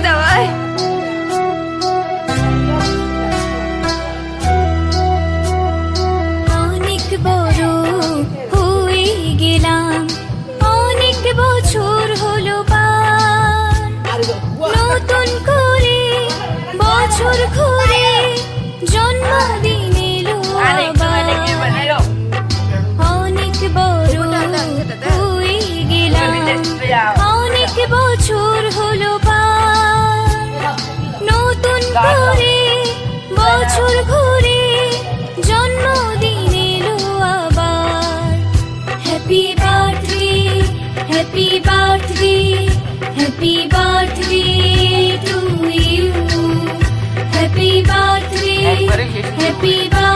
দেওয়ায় অনেক বড় হয়ে গেলাম অনেক বছর হলো নতুন করে বছর ঘুরে জন্মদিন এলো অনেক বড় হয়ে গেলাম অনেক বছর করে বছর ঘুরে জন্মদিন এলো আবার happy birthday happy birthday happy birthday to you happy happy birthday happy birthday